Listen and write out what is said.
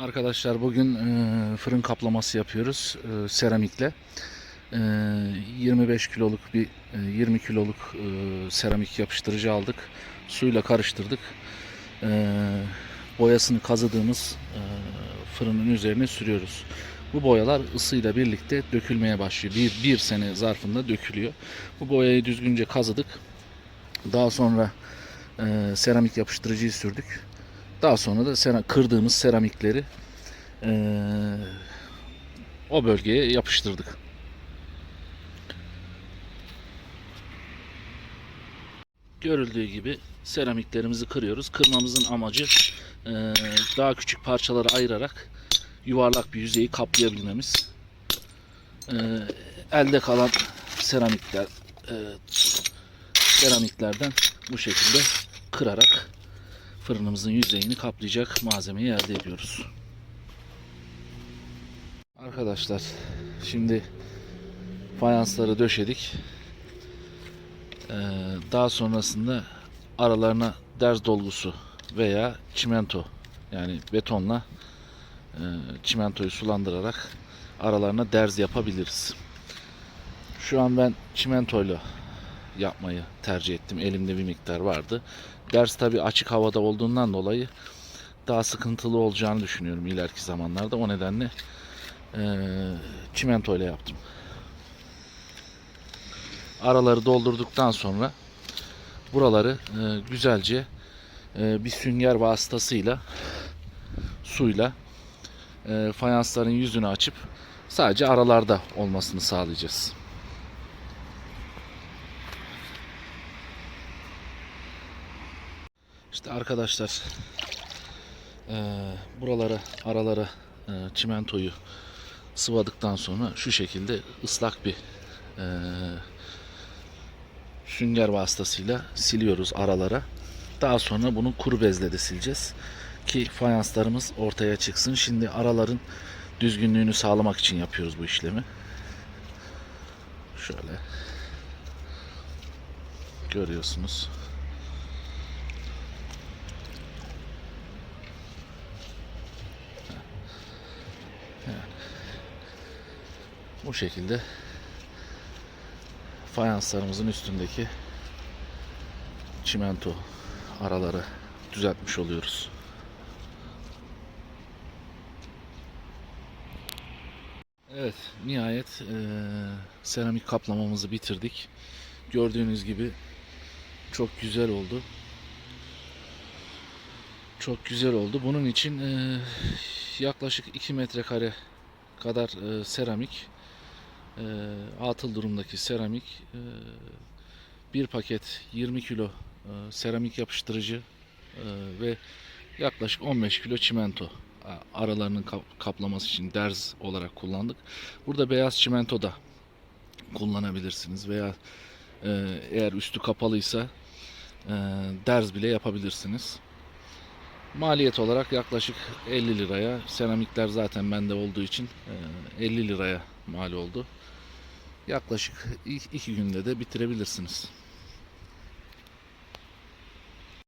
Arkadaşlar bugün e, fırın kaplaması yapıyoruz e, seramikle. E, 25 kiloluk bir e, 20 kiloluk e, seramik yapıştırıcı aldık. Suyla karıştırdık. E, boyasını kazıdığımız e, fırının üzerine sürüyoruz. Bu boyalar ısıyla birlikte dökülmeye başlıyor. Bir, bir sene zarfında dökülüyor. Bu boyayı düzgünce kazıdık. Daha sonra e, seramik yapıştırıcıyı sürdük. Daha sonra da sera- kırdığımız seramikleri eee, o bölgeye yapıştırdık. Görüldüğü gibi seramiklerimizi kırıyoruz. Kırmamızın amacı eee, daha küçük parçalara ayırarak yuvarlak bir yüzeyi kaplayabilmemiz. Eee, elde kalan seramikler eee, seramiklerden bu şekilde kırarak fırınımızın yüzeyini kaplayacak malzemeyi elde ediyoruz. Arkadaşlar şimdi fayansları döşedik. Ee, daha sonrasında aralarına derz dolgusu veya çimento yani betonla e, çimentoyu sulandırarak aralarına derz yapabiliriz. Şu an ben çimentoyla yapmayı tercih ettim. Elimde bir miktar vardı. Ders tabi açık havada olduğundan dolayı daha sıkıntılı olacağını düşünüyorum ileriki zamanlarda. O nedenle eee çimento ile yaptım. Araları doldurduktan sonra buraları eee, güzelce eee, bir sünger vasıtasıyla suyla eee, fayansların yüzünü açıp sadece aralarda olmasını sağlayacağız. İşte arkadaşlar eee, buralara aralara eee, çimentoyu sıvadıktan sonra şu şekilde ıslak bir eee, sünger vasıtasıyla siliyoruz aralara. Daha sonra bunu kuru bezle de sileceğiz ki fayanslarımız ortaya çıksın. Şimdi araların düzgünlüğünü sağlamak için yapıyoruz bu işlemi. Şöyle görüyorsunuz. Bu şekilde fayanslarımızın üstündeki çimento araları düzeltmiş oluyoruz. Evet, nihayet eee, seramik kaplamamızı bitirdik. Gördüğünüz gibi çok güzel oldu. Çok güzel oldu. Bunun için eee, yaklaşık 2 metrekare kadar eee, seramik e, atıl durumdaki seramik e, bir paket 20 kilo e, seramik yapıştırıcı e, ve yaklaşık 15 kilo çimento aralarının kap- kaplaması için derz olarak kullandık. Burada beyaz çimento da kullanabilirsiniz veya e, eğer üstü kapalıysa e, derz bile yapabilirsiniz. Maliyet olarak yaklaşık 50 liraya, seramikler zaten bende olduğu için e, 50 liraya mal oldu. Yaklaşık iki iki günde de bitirebilirsiniz.